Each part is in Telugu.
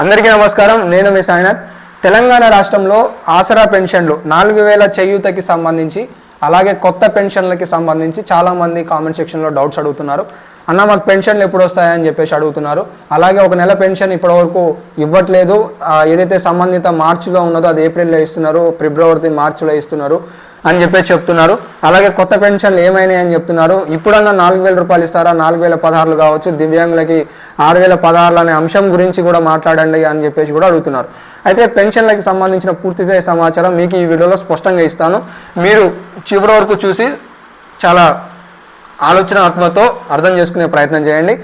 అందరికీ నమస్కారం. నేను మీ సాయినాథ్. తెలంగాణ రాష్ట్రంలో ఆసరా పెన్షన్లు నాలుగు వేల చేయూతకి సంబంధించి అలాగే కొత్త పెన్షన్లకి సంబంధించి చాలామంది కామెంట్ సెక్షన్లో డౌట్స్ అడుగుతున్నారు. అన్న మాకు పెన్షన్లు ఎప్పుడు వస్తాయని చెప్పేసి అడుగుతున్నారు. అలాగే ఒక నెల పెన్షన్ ఇప్పటివరకు ఇవ్వట్లేదు. ఏదైతే సంబంధిత మార్చిలో ఉన్నదో అది ఏప్రిల్లో ఇస్తున్నారు ఫిబ్రవరి మార్చిలో ఇస్తున్నారు. అని చెప్పేసి చెప్తున్నారు. అలాగే కొత్త పెన్షన్లు ఏమైనాయి అని చెప్తున్నారు. ఇప్పుడన్నా నాలుగు వేల రూపాయలు ఇస్తారా? నాలుగు వేల పదహారులు కావచ్చు. దివ్యాంగులకి ఆరు వేల పదహారులు అనే అంశం గురించి కూడా మాట్లాడండి అని చెప్పేసి కూడా అడుగుతున్నారు. అయితే పెన్షన్లకి సంబంధించిన పూర్తిదే సమాచారం మీకు ఈ వీడియోలో స్పష్టంగా ఇస్తాను. మీరు చివరి వరకు చూసి చాలా ఆలోచనాత్మతో అర్థం చేసుకునే ప్రయత్నం చేయండి.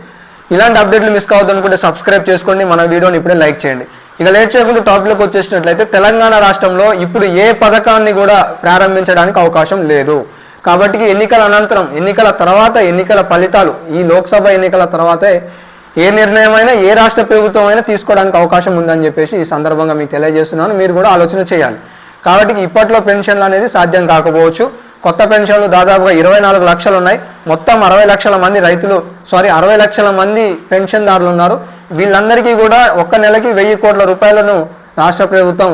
ఇలాంటి అప్డేట్లు మిస్ కావద్దు అనుకుంటే సబ్స్క్రైబ్ చేసుకోండి. మన వీడియోని ఇప్పుడే లైక్ చేయండి. ఇక లేట్ చేయకుండా టాపిక్లోకి వచ్చేసినట్లయితే తెలంగాణ రాష్ట్రంలో ఇప్పుడు ఏ పథకాన్ని కూడా ప్రారంభించడానికి అవకాశం లేదు. కాబట్టి ఎన్నికల అనంతరం ఎన్నికల తర్వాత ఎన్నికల ఫలితాలు ఈ లోక్సభ ఎన్నికల తర్వాతే ఏ నిర్ణయం అయినా ఏ రాష్ట్ర ప్రభుత్వం అయినా తీసుకోవడానికి అవకాశం ఉందని చెప్పేసి ఈ సందర్భంగా మీకు తెలియజేస్తున్నాను. మీరు కూడా ఆలోచన చేయాలి. కాబట్టి ఇప్పట్లో పెన్షన్లు అనేది సాధ్యం కాకపోవచ్చు. కొత్త పెన్షన్లు దాదాపుగా ఇరవై నాలుగు లక్షలు ఉన్నాయి. మొత్తం అరవై లక్షల మంది రైతులు సారీ అరవై లక్షల మంది పెన్షన్దారులు ఉన్నారు. వీళ్ళందరికీ కూడా ఒక్క నెలకి వెయ్యి కోట్ల రూపాయలను రాష్ట్ర ప్రభుత్వం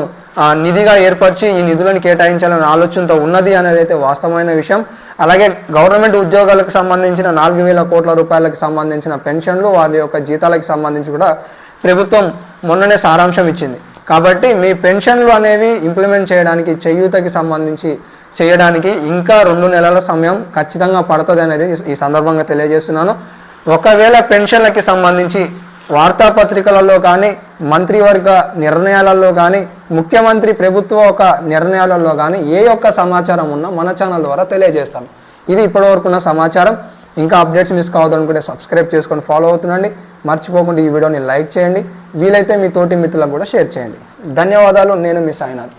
నిధిగా ఏర్పరిచి ఈ నిధులను కేటాయించాలనే ఆలోచనతో ఉన్నది అనేది అయితే వాస్తవమైన విషయం. అలాగే గవర్నమెంట్ ఉద్యోగాలకు సంబంధించిన నాలుగు వేల కోట్ల రూపాయలకు సంబంధించిన పెన్షన్లు వారి యొక్క జీతాలకు సంబంధించి కూడా ప్రభుత్వం మొన్ననే సారాంశం ఇచ్చింది. కాబట్టి మీ పెన్షన్లు అనేవి ఇంప్లిమెంట్ చేయడానికి చేయూతకి సంబంధించి చేయడానికి ఇంకా రెండు నెలల సమయం ఖచ్చితంగా పడుతుంది అనేది ఈ- సందర్భంగా తెలియజేస్తున్నాను. ఒకవేళ పెన్షన్లకి సంబంధించి వార్తాపత్రికలలో కానీ మంత్రివర్గ నిర్ణయాలలో కానీ ముఖ్యమంత్రి ప్రభుత్వ ఒక నిర్ణయాలలో కానీ ఏ యొక్క సమాచారం ఉన్నా మన ఛానల్ ద్వారా తెలియజేస్తాను. ఇది ఇప్పటివరకున్న సమాచారం. ఇంకా అప్డేట్స్ మిస్ కావద్దనుకుంటే సబ్స్క్రైబ్ చేసుకొని ఫాలో అవుతుండండి. మర్చిపోకుండా ఈ వీడియోని లైక్ చేయండి. వీలైతే మీ తోటి మిత్రులకు కూడా షేర్ చేయండి. ధన్యవాదాలు. నేను మీ సాయినాథ్.